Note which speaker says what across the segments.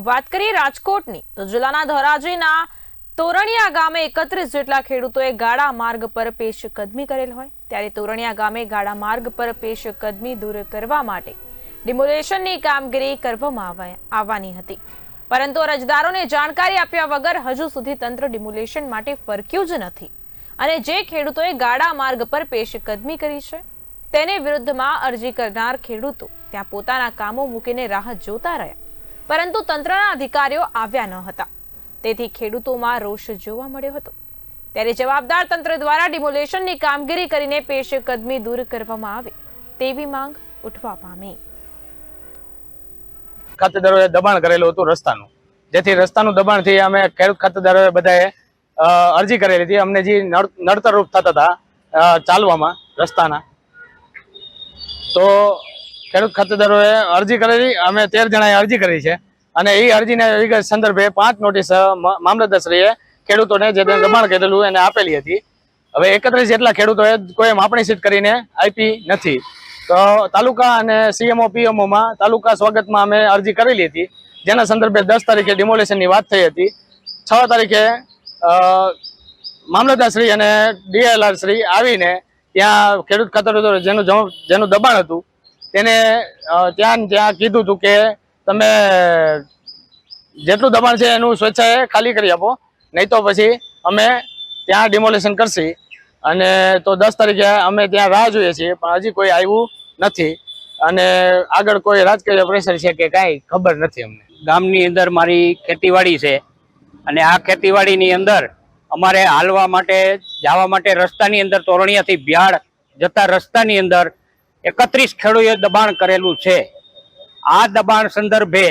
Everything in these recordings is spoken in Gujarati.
Speaker 1: વાત કરીએ રાજકોટની, તો જિલ્લાના ધોરાજીના તોરણિયા ગામે એકત્રીસ જેટલા ખેડૂતોએ ગાળા માર્ગ પર પેશકદમી કરેલ હોય. ત્યારે તોરણિયા ગામે ગાળા માર્ગ પર પેશકદમી દૂર કરવા માટે ડિમોલેશનની કામગીરી કરવામાં આવા- આવવાની હતી. પરંતુ અરજદારોને જાણકારી આપ્યા વગર હજુ સુધી તંત્ર ડિમોલેશન માટે ફરક્યું જ નથી. અને જે ખેડૂતોએ ગાળા માર્ગ પર પેશકદમી કરી છે, તેને વિરુદ્ધમાં અરજી કરનાર ખેડૂતો ત્યાં પોતાના કામો મૂકીને રાહ જોતા રહ્યા. પરંતુ તંત્રના અધિકારીઓ આવ્યા ન હતા. તેથી ખેડૂતોમાં રોષ જોવા મળ્યો હતો. ત્યારે જવાબદાર તંત્ર દ્વારા ડિમોલેશનની કામગીરી કરીને પેશકદમી દૂર કરવામાં આવે તેવી માંગ ઉઠવા પામી.
Speaker 2: ખાતેદારોએ દબાણ કરેલું હતું રસ્તાનું. જેથી રસ્તાનું દબાણથી અમે ખેડૂત ખાતેદારોએ બધાએ અરજી કરેલી હતી. અમને જે નડ- નડતરરૂપ થતા હતા ચાલવામાં રસ્તાના. તો ખેડૂત ખાતેદારોએ અરજી કરેલી, અમે તેર જણાએ અરજી કરી છે. અને એ અરજીના વિગત સંદર્ભે પાંચ નોટિસ મામલતદારશ્રીએ ખેડૂતોને જે દબાણ કરેલું એને આપેલી હતી. હવે એકત્રીસ જેટલા ખેડૂતોએ કોઈ માપણી સીટ કરીને આપી નથી. તો તાલુકા અને સીએમઓ પીએમઓમાં તાલુકા સ્વાગતમાં અમે અરજી કરેલી હતી. જેના સંદર્ભે દસ તારીખે ડિમોલેશનની વાત થઈ હતી. છ તારીખે મામલતદારશ્રી અને ડીએલઆર શ્રી આવીને ત્યાં ખેડૂત ખાતર જેનું જેનું દબાણ હતું તેને ત્યાં ત્યાં કીધું હતું કે તમે જેટલું દબાણ છે એનું સ્વેચ્છાએ ખાલી કરી આપો. નહીં તો પછી અમે ત્યાં ડિમોલેશન કરશી. અને તો દસ તારીખે અમે ત્યાં રાહ જોઈએ છીએ, પણ હજી કોઈ આવ્યું નથી. અને આગળ કોઈ રાજકીય પ્રેશર છે કે કાંઈ ખબર નથી અમને.
Speaker 3: ગામની અંદર મારી ખેતીવાડી છે. અને આ ખેતીવાડીની અંદર અમારે હાલવા માટે, જવા માટે રસ્તાની અંદર તોરણિયાથી ભ્યાડ જતા રસ્તાની અંદર એકત્રીસ ખેડૂએ દબાણ કરેલું છે. આ દબાણ સંદર્ભે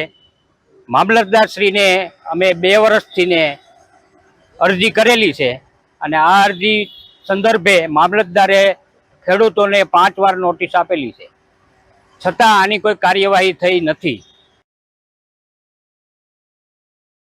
Speaker 3: મામલતદારશ્રીને અમે બે વર્ષથીને અરજી કરેલી છે અને આ અરજી સંદર્ભે મામલતદારે ખેડૂતોને પાંચ વાર નોટિસ આપેલી છે. છતાં આની કોઈ કાર્યવાહી થઈ નથી.